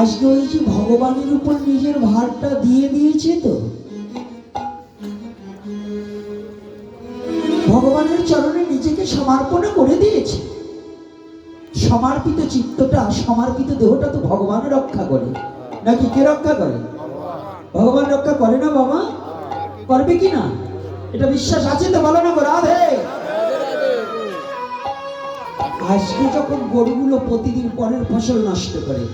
আজকে যে ভগবানের উপর নিজের ভারটা দিয়ে দিয়েছে তো। ভগবানের চরণে নিজেকে সমর্পণ করে দিয়েছে। সমর্পিত চিত্তটা সমর্পিত দেহটা তো ভগবান রক্ষা করে। নাকি কে রক্ষা করে? ভগবান রক্ষা করে না বাবা? করবে কি না? এটা বিশ্বাস আছে তো বলো না গো, রাধে। আজকে যখন গরুগুলো প্রতিদিন পরের ফসল নষ্ট করে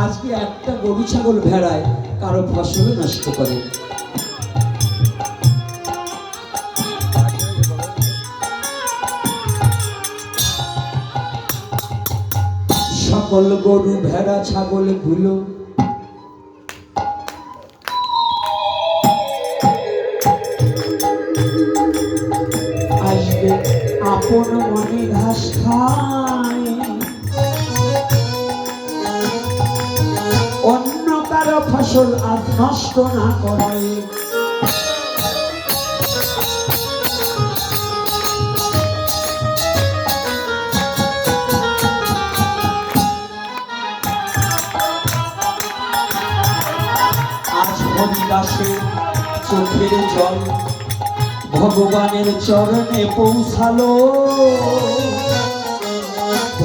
আজকে একটা গরু ছাগল ভেড়ায় কারও ফসল নষ্ট করে। সকল গরু, ভেড়া, ছাগল, গুলো। আসবে আপন মনে ঘাস খায়। ফসল আজ নষ্ট না করায় চোখের জল ভগবানের চরণে পৌঁছালো।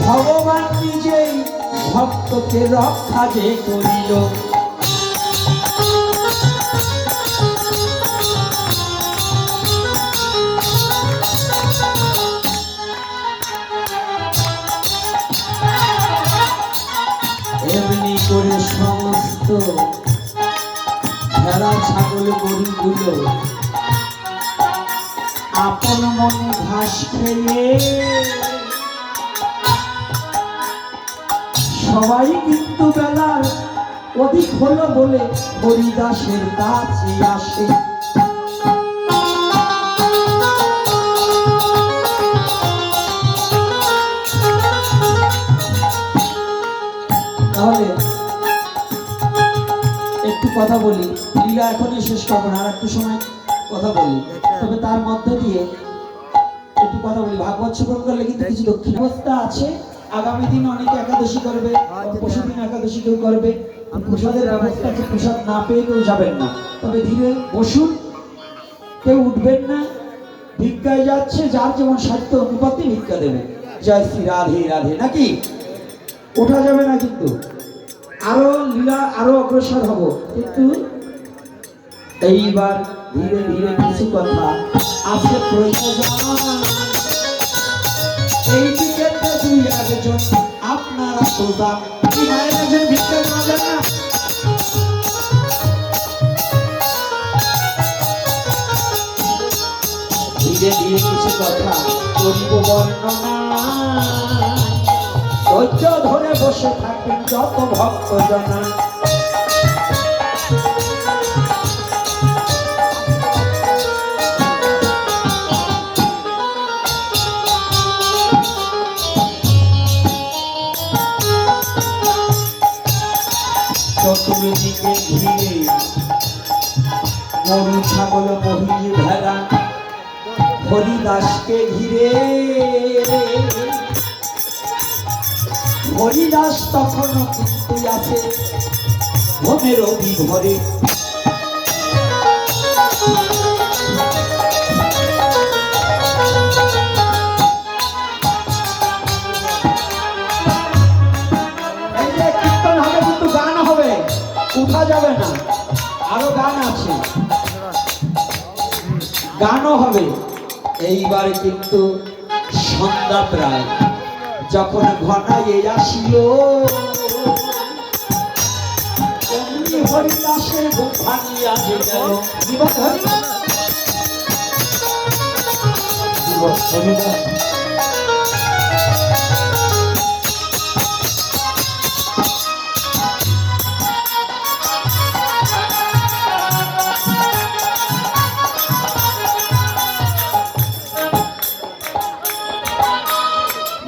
ভগবান নিজেই ভক্তকে রক্ষা যে করিল। ভেড়া, ছাগল গরুগুলো আপন মনে ঘাস খেয়ে সবাই কিন্তু বেলার অধিক হলো বলে হরিদাসের কাছে আসে। কথা বলি। লীলা এখনই শেষ করব না, আর একটু সময় কথা বলি। তবে তার মধ্য দিয়ে একটু কথা বলি। ভাগবত শ্রবণ করলে কিন্তু কিছু দক্ষিণ অবস্থা আছে। আগামী দিন অনেকে একাদশী করবে পরশু দিন একাদশী কেউ করবে। প্রসাদের ব্যবস্থা আছে, প্রসাদ না পেয়ে কেউ যাবেন না। তবে ধীরে বসুন, কেউ উঠবেন না। ভিক্ষায় যাচ্ছে, যার যেমন সাধ্য অনুপাতে ভিক্ষা দেবে। জয় শ্রী রাধে রাধে। নাকি? ওঠা যাবে না কিন্তু। আরও লীলা, আরও অগ্রসর হব। কিন্তু এইবার ধীরে ধীরে কিছু কথা আছে আপনারা ধীরে ধীরে কিছু কথা করিব বর্ণনা। ধৈর্য ধরে বসে থাকবেন যত ভক্ত জনা। চতুর্দিকে ঘিরে গরু ছাগল মহিষ ভেড়া হরিদাসকে ঘিরে। হরিদাস তখনও কিন্তু আছে। হবে উঠা যাবে না। গান আছে। গানও হবে। এইবার কিন্তু সন্ধ্যা প্রায়। যখন ঘনাইয়ে আসিল হরিদাসের বুক ভাঙিয়া গেল। জীবন হরিদাস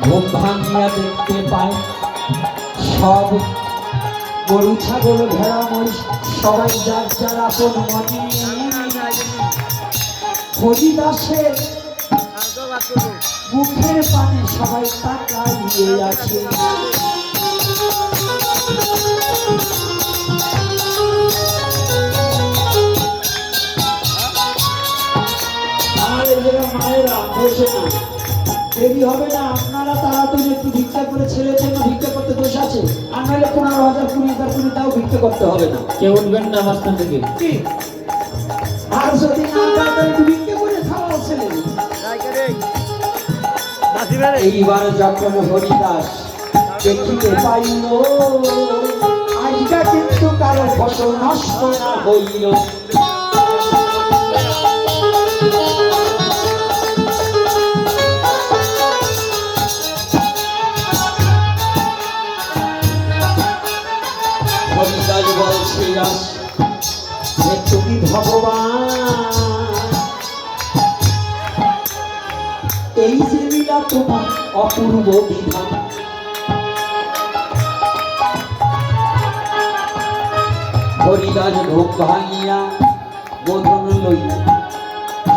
ঘুম ভাঙিয়া দেখতে পায়। সব গরু, ছাগল, ভেড়া, মহিষ, সবাই যার যার আপন মনে। হরি মুখের পানে সবাই তাকায় নিয়ে আছে মায়েরা বসে না। দেরি হবে না আপনারা তাড়াতাড়ি একটু ভিক্ষা করে জন্য ভিক্ষা করতে দোষ আছে আর নাহলে পনেরো হাজার কুড়ি হাজার কুড়ি তাও ভিক্ষা করতে হবে না। কেউ উঠবেন না মাঝখান থেকে। আর যদি না পায় একটু ভিক্ষা করে খাওয়া ছেলে। এইবার যখন হরিদাস দেখিতে পাইল আজকা কিন্তু কারও ফসল নষ্ট না হইল। অপূর্ব বিধান হরিদাস ভোগ ভাঙিয়া বোধন লই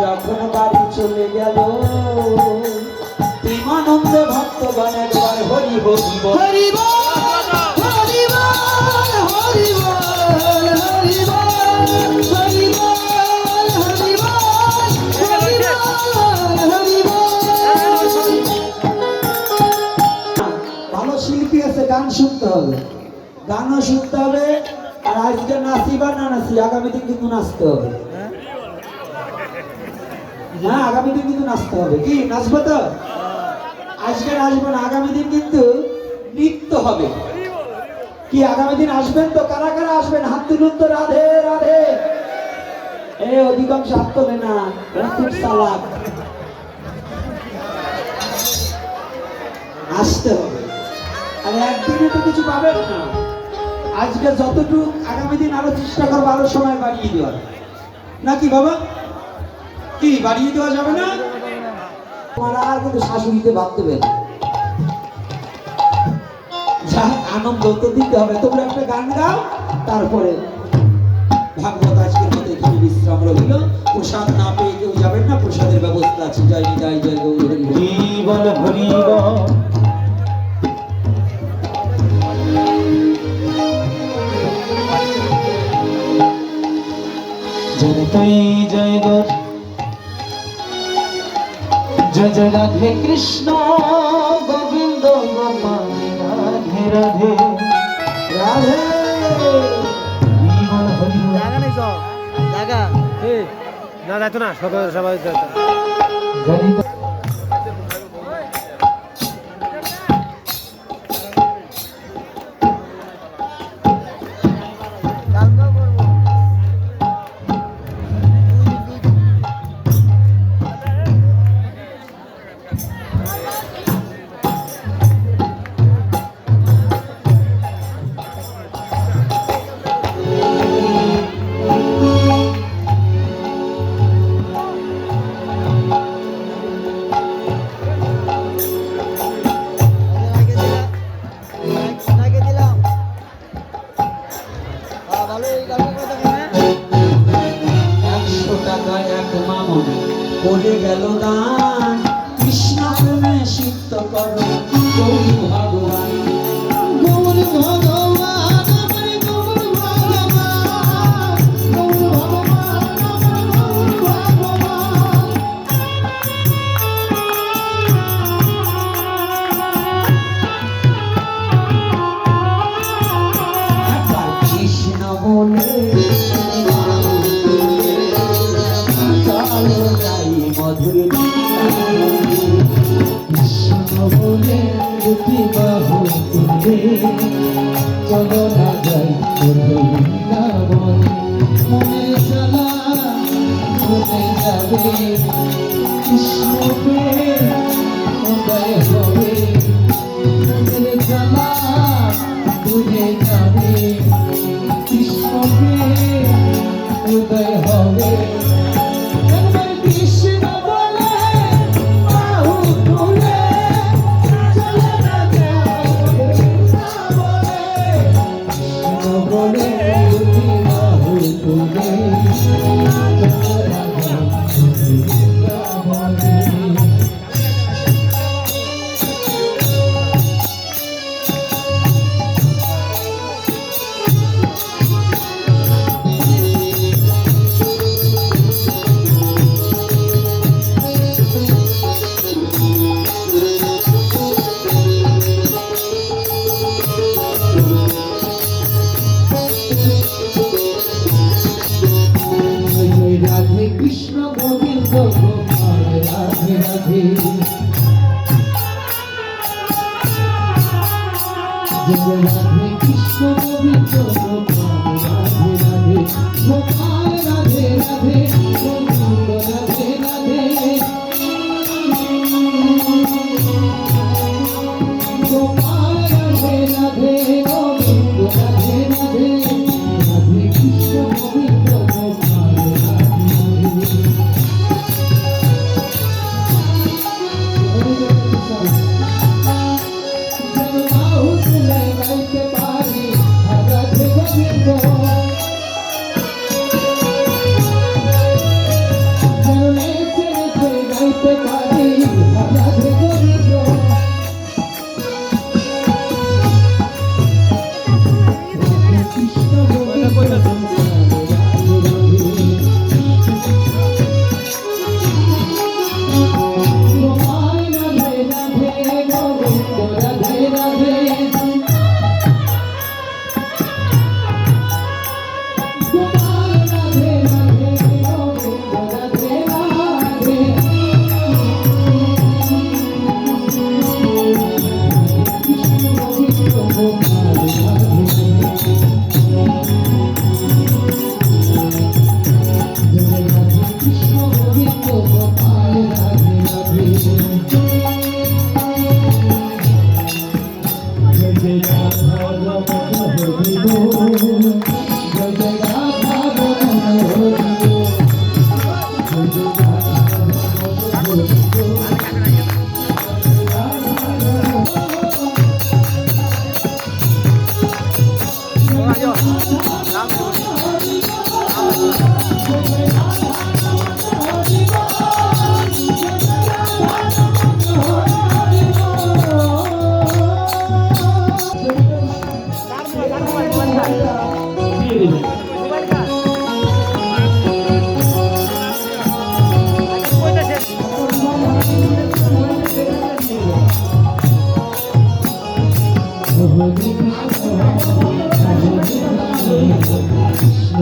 যখন বাড়ি চলে গেল ভক্ত ভক্তগণ একবার হরি হরি হরি শুনতে হবে। গানও শুনতে হবে, আর আজকে নাচি বা না নাচি, আগামী দিন কিন্তু নাচতে হবে। হ্যাঁ আগামী দিন কিন্তু নাচতে হবে। কি, নাচবো তো? আজকে নাচবো না, আগামী দিন কিন্তু নৃত্য হবে। কি, আগামী দিন আসবেন তো? কারা কারা আসবেন? হাত তুলুন তো, রাধে রাধে। এ, অধিকাংশ হাত তোলে না খুব চালাক। আসতে হবে। আর একদিনে তো কিছু পাবেন না। আজকে যতটুকু আগামী দিন আরও চেষ্টা করব, আরও সময় বাড়িয়ে দেওয়ার। নাকি বাবা? কি, বাড়িয়ে দেওয়া যাবে না? তোমার আর কিন্তু শাশুড়িতে ভাবতে হবে যা আনন্দ তো দিতে হবে। তোমরা একটা গান গাও, তারপরে ভাগবত আজকের মতো এখানে বিশ্রাম রইল। প্রসাদ না পেয়ে কেউ যাবেন না, প্রসাদের ব্যবস্থা আছে। জয় জয় হরি। জীবন ভরিব জয় তুই জয় গোর জয় জয় রাধে কৃষ্ণ গোবিন্দ গোপাল রাধে রাধে রাধে জায়গা নেই তো না যাইতো না সবাই সবাই করে গেল দান Krishna Govinda Radhe Radhe. Radhe Krishna Govinda Radhe Radhe. Radhe Radhe. coisa do mundo. Krishna Krishna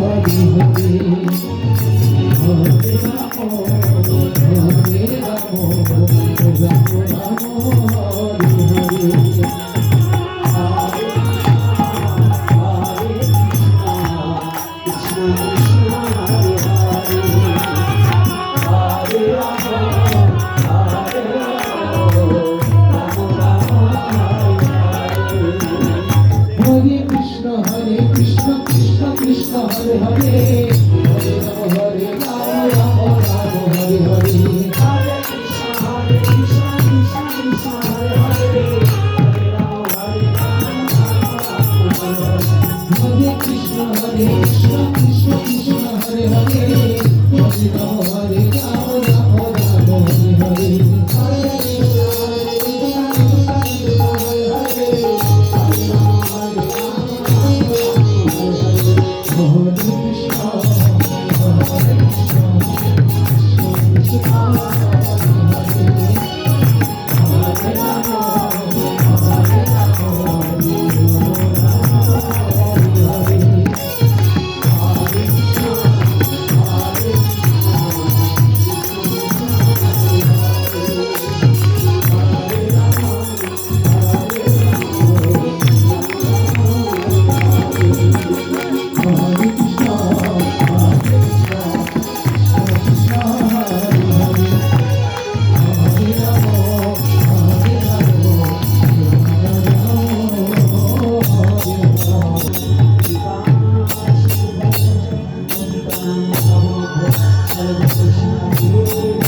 Hari Hari Thank you.